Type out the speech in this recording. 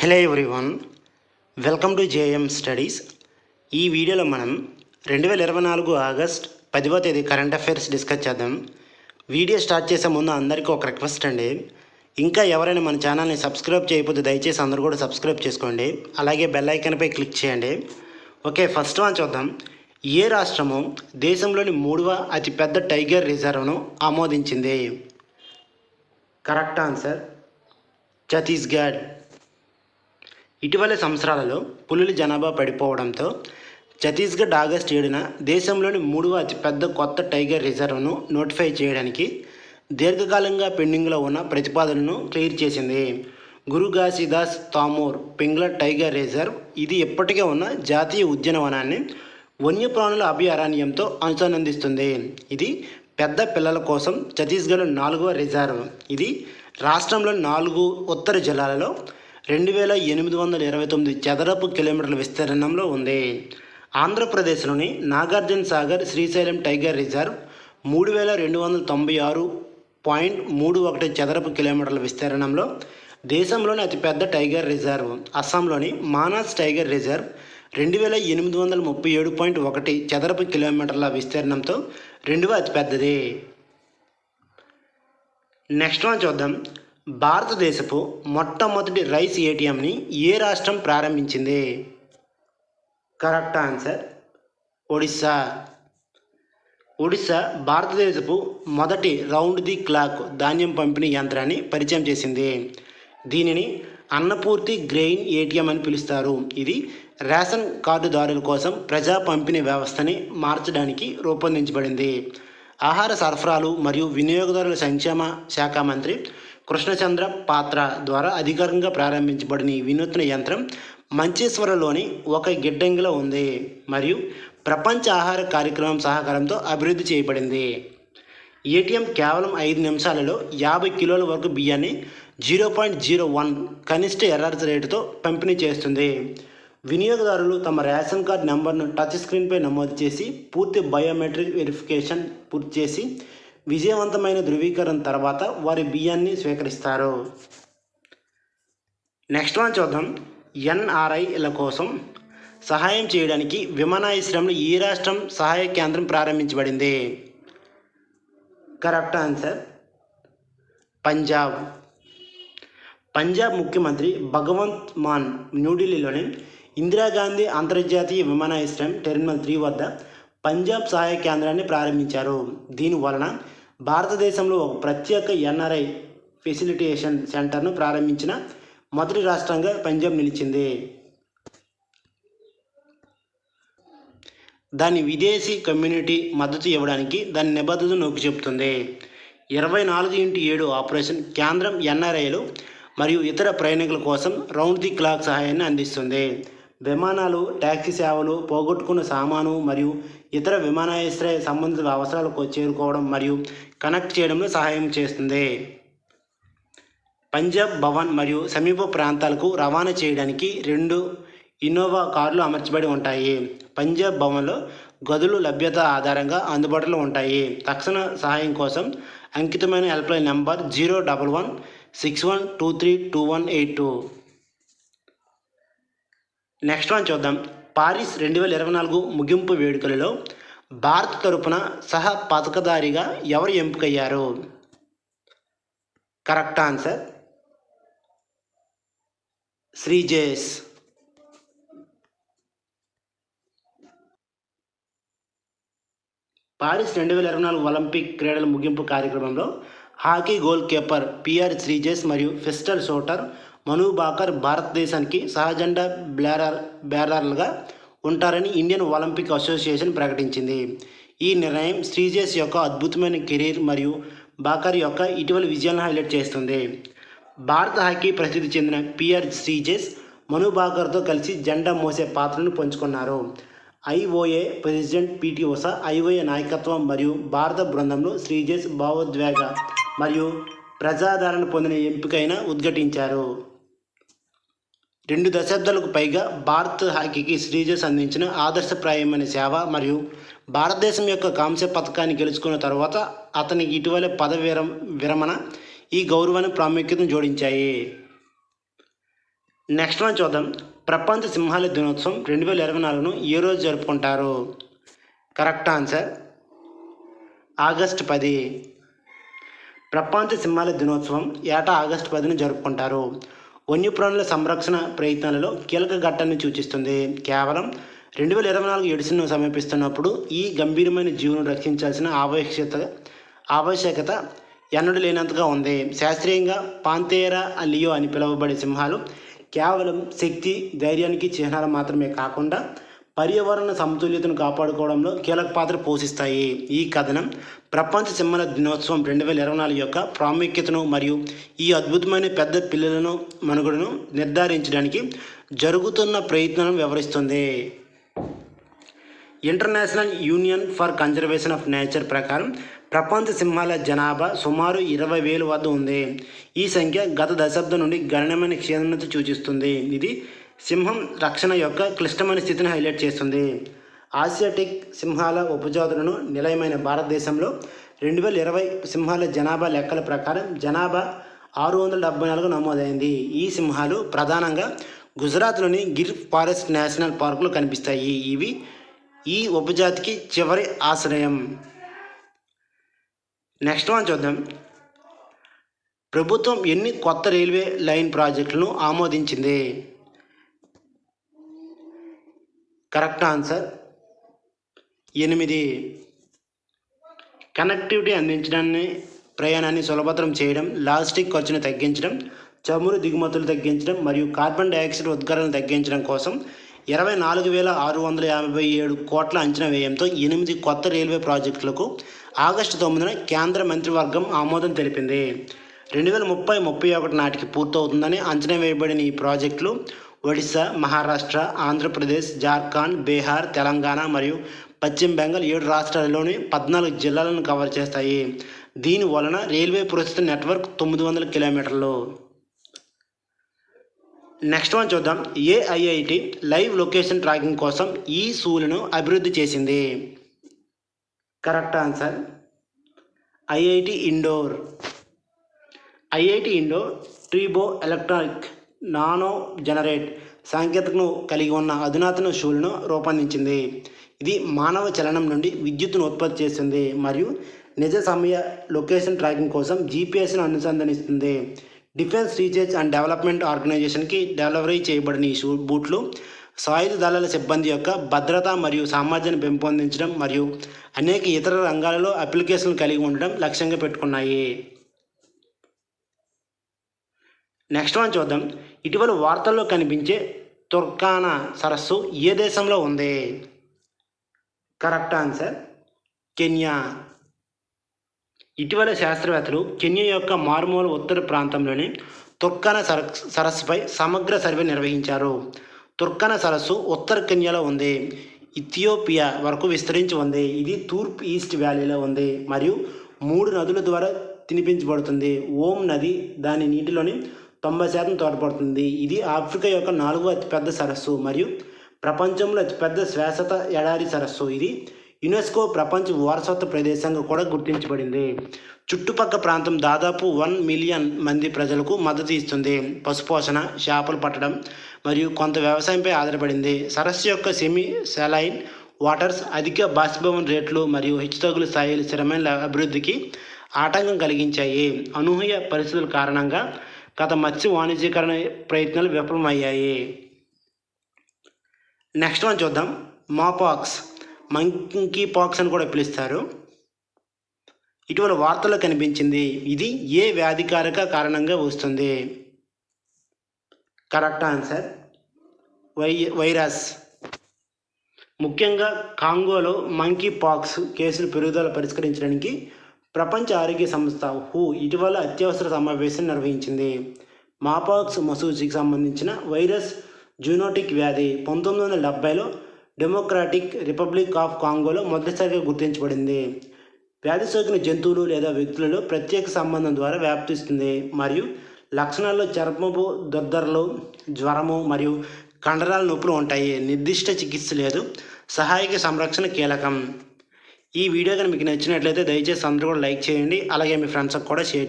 Hello everyone welcome to JM Studies. ఈ వీడియోలో మనం రెండు వేల ఇరవై నాలుగు ఆగస్ట్ పదివ తేదీ కరెంట్ అఫైర్స్ డిస్కస్ చేద్దాం. వీడియో స్టార్ట్ చేసే ముందు అందరికీ ఒక రిక్వెస్ట్ అండి. ఇంకా ఎవరైనా మన ఛానల్ని సబ్స్క్రైబ్ చేయకపోతే దయచేసి అందరూ కూడా సబ్స్క్రైబ్ చేసుకోండి. అలాగే బెల్ ఐకన్పై క్లిక్ చేయండి. ఓకే ఫస్ట్ వన్ చూద్దాం. ఏ రాష్ట్రము దేశంలోని మూడవ అతిపెద్ద టైగర్ రిజర్వ్ను ఆమోదించింది? Correct answer Chhattisgarh. ఇటీవల సంవత్సరాలలో పులుల జనాభా పడిపోవడంతో ఛత్తీస్గఢ్ ఆగస్టు ఏడున దేశంలోని మూడవ అతిపెద్ద కొత్త టైగర్ రిజర్వ్ను నోటిఫై చేయడానికి దీర్ఘకాలంగా పెండింగ్లో ఉన్న ప్రతిపాదనను క్లియర్ చేసింది. గురు ఘాసీదాస్ తామూర్ పింగ్ల టైగర్ రిజర్వ్ ఇది ఇప్పటికే ఉన్న జాతీయ ఉద్యానవనాన్ని వన్యప్రాణుల అభయారణ్యంతో అనుసంధానిస్తుంది. ఇది పెద్ద పిల్లల కోసం ఛత్తీస్గఢ్ నాలుగవ రిజర్వ్. ఇది రాష్ట్రంలోని నాలుగు ఉత్తర జిల్లాలలో రెండు వేల ఎనిమిది వందల ఇరవై తొమ్మిది చదరపు కిలోమీటర్ల విస్తీర్ణంలో ఉంది. ఆంధ్రప్రదేశ్లోని నాగార్జున సాగర్ శ్రీశైలం టైగర్ రిజర్వ్ మూడు వేల రెండు వందల తొంభై ఆరు పాయింట్ మూడు ఒకటి చదరపు కిలోమీటర్ల విస్తీర్ణంలో దేశంలోని అతిపెద్ద టైగర్ రిజర్వ్. అస్సాంలోని మానాస్ టైగర్ రిజర్వ్ రెండు వేల ఎనిమిది వందల ముప్పై ఏడు పాయింట్ ఒకటి చదరపు కిలోమీటర్ల విస్తీర్ణంతో రెండవ అతిపెద్దది. నెక్స్ట్ వన్ చూద్దాం. భారతదేశపు మొట్టమొదటి రైస్ ఏటీఎంని ఏ రాష్ట్రం ప్రారంభించింది? Correct answer Odisha. ఒడిశా భారతదేశపు మొదటి రౌండ్ ది క్లాక్ ధాన్యం పంపిణీ యంత్రాన్ని పరిచయం చేసింది. దీనిని అన్నపూర్తి గ్రెయిన్ ఏటీఎం అని పిలుస్తారు. ఇది రేషన్ కార్డుదారుల కోసం ప్రజా పంపిణీ వ్యవస్థని మార్చడానికి రూపొందించబడింది. ఆహార సరఫరాలు మరియు వినియోగదారుల సంక్షేమ శాఖ మంత్రి కృష్ణచంద్ర పాత్ర ద్వారా అధికారికంగా ప్రారంభించబడిన ఈ వినూత్న యంత్రం మంచేశ్వరంలోని ఒక గిడ్డంగిలో ఉంది మరియు ప్రపంచ ఆహార కార్యక్రమం సహకారంతో అభివృద్ధి చేయబడింది. ఏటీఎం కేవలం ఐదు నిమిషాలలో యాభై కిలోల వరకు బియ్యాన్ని జీరో పాయింట్ జీరో వన్ కనిష్ట ఎర్రర్ రేటుతో పంపిణీ చేస్తుంది. వినియోగదారులు తమ రేషన్ కార్డ్ నెంబర్ను టచ్ స్క్రీన్పై నమోదు చేసి పూర్తి బయోమెట్రిక్ వెరిఫికేషన్ పూర్తి చేసి విజయవంతమైన ధృవీకరణ తర్వాత వారి బియ్యాన్ని స్వీకరిస్తారు. నెక్స్ట్ వన్ చూద్దాం. ఎన్ఆర్ఐల కోసం సహాయం చేయడానికి విమానాశ్రయంలో ఈ రాష్ట్రం సహాయ కేంద్రం ప్రారంభించబడింది. Correct answer Punjab. పంజాబ్ ముఖ్యమంత్రి భగవంత్ మాన్ న్యూఢిల్లీలోని ఇందిరాగాంధీ అంతర్జాతీయ విమానాశ్రయం టెర్మినల్ త్రీ వద్ద పంజాబ్ సహాయ కేంద్రాన్ని ప్రారంభించారు. దీని వలన భారతదేశంలో ఒక ప్రత్యేక ఎన్ఆర్ఐ ఫెసిలిటేషన్ సెంటర్ను ప్రారంభించిన మొదటి రాష్ట్రంగా పంజాబ్ నిలిచింది. దాని విదేశీ కమ్యూనిటీ మద్దతు ఇవ్వడానికి దాని నిబద్ధత నొక్కి చెబుతుంది. ఇరవై నాలుగు ఇంటి ఏడు ఆపరేషన్ కేంద్రం ఎన్ఆర్ఐలు మరియు ఇతర ప్రయాణికుల కోసం రౌండ్ ది క్లాక్ సహాయాన్ని అందిస్తుంది. విమానాలు ట్యాక్సీ సేవలు పోగొట్టుకున్న సామాను మరియు ఇతర విమానాశ్రయ సంబంధిత అవసరాలకు చేరుకోవడం మరియు కనెక్ట్ చేయడంలో సహాయం చేస్తుంది. పంజాబ్ భవన్ మరియు సమీప ప్రాంతాలకు రవాణా చేయడానికి రెండు ఇన్నోవా కార్లు అమర్చబడి ఉంటాయి. పంజాబ్ భవన్లో గదులు లభ్యత ఆధారంగా అందుబాటులో ఉంటాయి. తక్షణ సహాయం కోసం అంకితమైన helpline number zero double one six one two three two one eight two. Next one చూద్దాం. పారిస్ రెండు వేల ఇరవై నాలుగు ముగింపు వేడుకలలో భారత్ తరపున సహ పథకదారిగా ఎవరు ఎంపికయ్యారు? Correct answer. శ్రీజేష్ పారిస్ రెండు వేల ఇరవై నాలుగు ఒలింపిక్ క్రీడల ముగింపు కార్యక్రమంలో hockey goal keeper PR Sreejesh మరియు ఫిస్టల్ షోటర్ మను బాకర్ భారతదేశానికి సహజెండా బ్లారర్ బ్యారర్లుగా ఉంటారని ఇండియన్ ఒలింపిక్ అసోసియేషన్ ప్రకటించింది. ఈ నిర్ణయం శ్రీజేష్ యొక్క అద్భుతమైన కెరీర్ మరియు బాకర్ యొక్క ఇటీవల విజయాలను హైలైట్ చేస్తుంది. భారత హాకీ ప్రసిద్ధి చెందిన పిఆర్ శ్రీజేష్ మను బాకర్తో కలిసి జెండా మోసే పాత్రను పంచుకున్నారు. IOA president PT Usha IOA నాయకత్వం మరియు భారత బృందంలో శ్రీజేష్ భావోద్వేగ మరియు ప్రజాదరణ పొందిన ఎంపికైన ఉద్ఘాటించారు. రెండు దశాబ్దాలకు పైగా భారత్ హాకీకి శ్రీజస్ అందించిన ఆదర్శప్రాయమైన సేవ మరియు భారతదేశం యొక్క కాంస్య పథకాన్ని గెలుచుకున్న తర్వాత అతనికి ఇటీవల పదవి విరం విరమణ ఈ గౌరవాన్ని ప్రాముఖ్యతను జోడించాయి. నెక్స్ట్ మనం చూద్దాం. ప్రపంచ సింహాల దినోత్సవం రెండు వేల ఇరవై నాలుగును ఏ రోజు జరుపుకుంటారు? కరెక్ట్ ఆన్సర్ ఆగస్ట్ పది. ప్రపంచ సింహాల దినోత్సవం ఏటా ఆగస్టు పదిన జరుపుకుంటారు? వన్యప్రాణుల సంరక్షణ ప్రయత్నాలలో కీలక ఘట్టాన్ని సూచిస్తుంది. కేవలం రెండు వేల ఇరవై నాలుగు ఎడిసిన్ను సమీపిస్తున్నప్పుడు ఈ గంభీరమైన జీవును రక్షించాల్సిన ఆవశ్యకత ఆవశ్యకత ఎన్నడూ లేనంతగా ఉంది. శాస్త్రీయంగా పాంతేరా లియో అని పిలువబడే సింహాలు కేవలం శక్తి ధైర్యానికి చిహ్నాలు మాత్రమే కాకుండా పర్యావరణ సమతుల్యతను కాపాడుకోవడంలో కీలక పాత్ర పోషిస్తాయి. ఈ కథనం ప్రపంచ సింహల దినోత్సవం రెండు వేల ఇరవై నాలుగు యొక్క ప్రాముఖ్యతను మరియు ఈ అద్భుతమైన పెద్ద పిల్లలను మనుగడను నిర్ధారించడానికి జరుగుతున్న ప్రయత్నాలను వివరిస్తుంది. International Union for Conservation of Nature ప్రకారం ప్రపంచ సింహాల జనాభా సుమారు ఇరవై వేలు వద్ద ఉంది. ఈ సంఖ్య గత దశాబ్దం నుండి గణనీయమైన క్షీణత సూచిస్తుంది. ఇది సింహం రక్షణ యొక్క క్లిష్టమైన స్థితిని హైలైట్ చేస్తుంది. ఆసియాటిక్ సింహాల ఉపజాతులను నిలయమైన భారతదేశంలో రెండు వేల ఇరవై సింహాల జనాభా లెక్కల ప్రకారం జనాభా ఆరు వందల డెబ్బై నాలుగు నమోదైంది. ఈ సింహాలు ప్రధానంగా గుజరాత్లోని గిర్ ఫారెస్ట్ నేషనల్ పార్కులో కనిపిస్తాయి. ఇవి ఈ ఉపజాతికి చివరి ఆశ్రయం. నెక్స్ట్ వన్ చూద్దాం. ప్రభుత్వం ఎన్ని కొత్త రైల్వే లైన్ ప్రాజెక్టులను ఆమోదించింది? Correct answer. ఎనిమిది. కనెక్టివిటీ అందించడాన్ని ప్రయాణాన్ని సులభతరం చేయడం లాజిస్టిక్ ఖర్చును తగ్గించడం చమురు దిగుమతులు తగ్గించడం మరియు కార్బన్ డైఆక్సైడ్ ఉద్గారాలను తగ్గించడం కోసం ఇరవై నాలుగు వేల ఆరు వందల యాభై ఏడు కోట్ల అంచనా వ్యయంతో ఎనిమిది కొత్త రైల్వే ప్రాజెక్టులకు ఆగస్టు తొమ్మిదిన కేంద్ర మంత్రివర్గం ఆమోదం తెలిపింది. రెండు వేల ముప్పై ముప్పై ఒకటి నాటికి పూర్తవుతుందని అంచనా వేయబడిన ఈ ప్రాజెక్టులు ఒడిశా మహారాష్ట్ర ఆంధ్రప్రదేశ్ జార్ఖండ్ బీహార్ తెలంగాణ మరియు పశ్చిమ బెంగాల్ ఏడు రాష్ట్రాలలోని పద్నాలుగు జిల్లాలను కవర్ చేస్తాయి. దీని వలన రైల్వే ప్రస్తుత నెట్వర్క్ తొమ్మిది వందల కిలోమీటర్లు. నెక్స్ట్ వన్ చూద్దాం. ఏఐఐటి లైవ్ లొకేషన్ ట్రాకింగ్ కోసం ఈ సూలను అభివృద్ధి చేసింది. Correct answer. IIT Indore. IIT Indore tribo electronic. Nano generate సాంకేతికను కలిగి ఉన్న అధునాతన షూలను రూపొందించింది. ఇది మానవ చలనం నుండి విద్యుత్తును ఉత్పత్తి చేస్తుంది మరియు నిజ సమయ లొకేషన్ ట్రాకింగ్ కోసం జీపీఎస్ను అనుసంధానిస్తుంది. డిఫెన్స్ రీసెర్చ్ అండ్ డెవలప్మెంట్ ఆర్గనైజేషన్కి డెలివరీ చేయబడిన ఈ షూ బూట్లు సాయుధ దళాల సిబ్బంది యొక్క భద్రత మరియు సామర్థ్యాన్ని పెంపొందించడం మరియు అనేక ఇతర రంగాలలో అప్లికేషన్లు కలిగి ఉండడం లక్ష్యంగా పెట్టుకున్నాయి. నెక్స్ట్ వన్ చూద్దాం. ఇటీవల వార్తల్లో కనిపించే తుర్కానా సరస్సు ఏ దేశంలో ఉంది? Correct answer Kenya. ఇటీవల శాస్త్రవేత్తలు కెన్యా యొక్క మారుమూల ఉత్తర ప్రాంతంలోని తుర్కానా సర సరస్సుపై సమగ్ర సర్వే నిర్వహించారు. తుర్కానా సరస్సు ఉత్తర కెన్యాలో ఉంది. ఇథియోపియా వరకు విస్తరించి ఉంది. ఇది తూర్పు ఈస్ట్ వ్యాలీలో ఉంది. మరియు మూడు నదుల ద్వారా తినిపించబడుతుంది. ఓం నది దాని నీటిలోని తొంభై శాతం తోడ్పడుతుంది. ఇది ఆఫ్రికా యొక్క నాలుగో అతిపెద్ద సరస్సు మరియు ప్రపంచంలో అతిపెద్ద శ్వాసత ఎడారి సరస్సు. ఇది యునెస్కో ప్రపంచ వారసత్వ ప్రదేశంగా కూడా గుర్తించబడింది. చుట్టుపక్క ప్రాంతం దాదాపు వన్ మిలియన్ మంది ప్రజలకు మద్దతు ఇస్తుంది. పశుపోషణ చేపలు పట్టడం మరియు కొంత వ్యవసాయంపై ఆధారపడింది. సరస్సు యొక్క సెమీ సెలైన్ వాటర్స్ అధిక బాష్పీభవన రేట్లు మరియు హెచ్చుతగుల స్థాయిలు స్థిరమైన అభివృద్ధికి ఆటంకం కలిగించాయి. అనూహ్య పరిస్థితుల కారణంగా గత మత్స్య వాణిజ్యీకరణ ప్రయత్నాలు విఫలమయ్యాయి. నెక్స్ట్ వన్ చూద్దాం. మాపాక్స్. మంకీ పాక్స్ అని కూడా పిలుస్తారు. ఇటీవల వార్తల్లో కనిపించింది ఇది ఏ వ్యాధికారక కారణంగా వస్తుంది? కరెక్ట్ ఆన్సర్ వై వైరస్. ముఖ్యంగా కాంగోలో మంకీ పాక్స్ కేసులు పెరుగుదల పరిష్కరించడానికి ప్రపంచ ఆరోగ్య సంస్థ హూ ఇటీవల అత్యవసర సమావేశం నిర్వహించింది. మాపాక్స్ మసూజికి సంబంధించిన వైరస్ జూనోటిక్ వ్యాధి పంతొమ్మిది వందల డెబ్బైలో డెమోక్రాటిక్ రిపబ్లిక్ ఆఫ్ కాంగోలో మొదటిసారిగా గుర్తించబడింది. వ్యాధి సోకిన జంతువులు లేదా వ్యక్తులలో ప్రత్యేక సంబంధం ద్వారా వ్యాప్తిస్తుంది. మరియు లక్షణాల్లో చర్మపు దొద్దరలు జ్వరము మరియు కండరాల నొప్పులు ఉంటాయి. నిర్దిష్ట చికిత్స లేదు. సహాయక సంరక్షణ కీలకం. ఈ వీడియో కనుక మీకు నచ్చినట్లయితే దయచేసి అందరూ కూడా లైక్ చేయండి. అలాగే మీ ఫ్రెండ్స్కి కూడా షేర్ చేయండి.